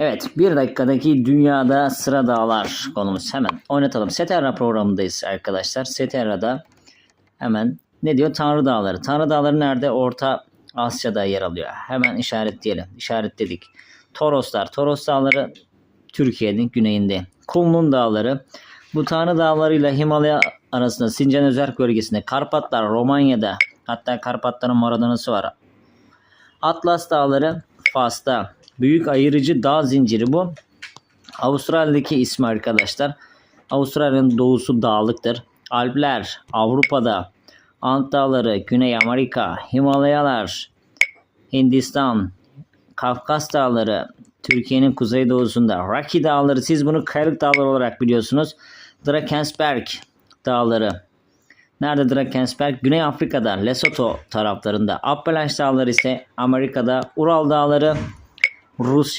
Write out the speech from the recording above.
Evet bir dakikadaki dünyada sıra dağlar konumuz hemen oynatalım. Seterra programındayız arkadaşlar. Seterra'da hemen ne diyor? Tanrı Dağları. Tanrı Dağları nerede? Orta Asya'da yer alıyor. Hemen işaretleyelim. İşaretledik. Toroslar. Toros Dağları Türkiye'nin güneyinde. Kumlun Dağları. Bu Tanrı Dağları ile Himalaya arasında Sincan Özerk bölgesinde. Karpatlar Romanya'da. Hatta Karpatların Maradona'sı var. Atlas Dağları Fas'ta. Büyük ayırıcı dağ zinciri bu. Avustralya'daki ismi arkadaşlar. Avustralya'nın doğusu dağlıktır. Alpler Avrupa'da. Ant Dağları Güney Amerika. Himalayalar Hindistan. Kafkas Dağları Türkiye'nin kuzeydoğusunda. Rocky Dağları siz bunu kayalık dağları olarak biliyorsunuz. Drakensberg Dağları. Nerede Drakensberg? Güney Afrika'da, Lesotho taraflarında. Appalaç Dağları ise Amerika'da. Ural Dağları Rusya